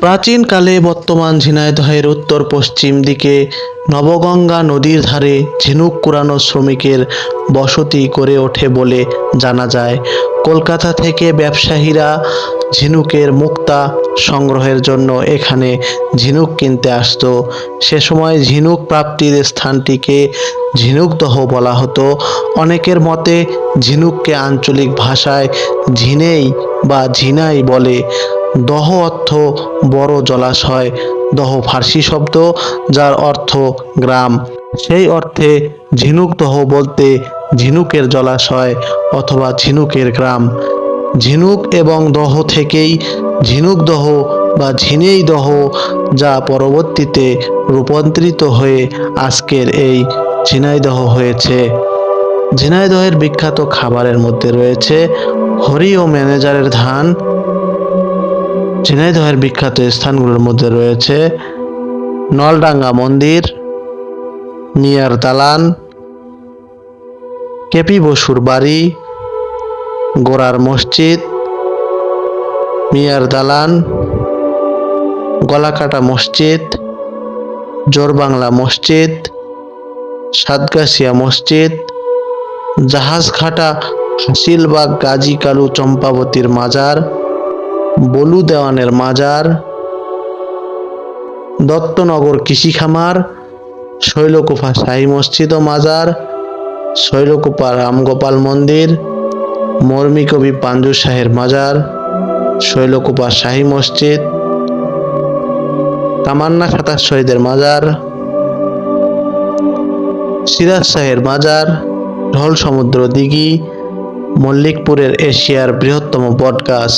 প্রাচীনকালে বর্তমান ঝিনাইদহের উত্তর পশ্চিম দিকে নবগঙ্গা নদীর ধারে ঝিনুক কুড়ানো শ্রমিকের বসতি গড়ে ওঠে বলে জানা যায়। কলকাতা থেকে ব্যবসায়ীরা ঝিনুকের মুক্তা সংগ্রহের জন্য এখানে ঝিনুক কিনতে আসতো। সে সময় ঝিনুক প্রাপ্তির স্থানটিকে ঝিনুকদহ বলা হতো। অনেকের মতে ঝিনুককে আঞ্চলিক ভাষায় ঝিনেই বা ঝিনাই বলে। দহ অর্থ বড় জলাশয়, দহ ফার্সি শব্দ, যার অর্থ গ্রাম। সেই অর্থে ঝিনুক দহ বলতে ঝিনুকের জলাশয় অথবা ঝিনুকের গ্রাম। ঝিনুক এবং দহ থেকেই ঝিনুক দহ বা ঝিনেই দহ, যা পরবর্তীতে রূপান্তরিত হয়ে আজকের এই ঝিনাইদহ হয়েছে। ঝিনাইদহের বিখ্যাত খাবারের মধ্যে রয়েছে হরি ও ম্যানেজারের ধান ঝিনাইদহের বিখ্যাত স্থানগুলোর মধ্যে রয়েছে নলডাঙ্গা মন্দির, নিয়ার দালান, কেপি বসুর বাড়ি গোড়ার মসজিদ মিয়ার দালান, গলাকাটা মসজিদ, জোরবাংলা মসজিদ, সাতগাছিয়া মসজিদ, জাহাজঘাটা হাসিলবাগ গাজী কালু চম্পাবতীর মাজার বলু দেওয়ানের মাজার, দত্তনগর কৃষি খামার শৈলকুপা শাহী মসজিদ ও মাজার শৈলকুপা রামগোপাল মন্দির, মর্মী কবি পাঞ্জু শাহের মাজার শৈলকুপা শাহী মসজিদ, তামান্না সাতাশ শহীদের মাজার, সিরাজ শাহের মাজার, ঢোল সমুদ্র দিঘি, মল্লিকপুরের এশিয়ার বৃহত্তম বটগাছ।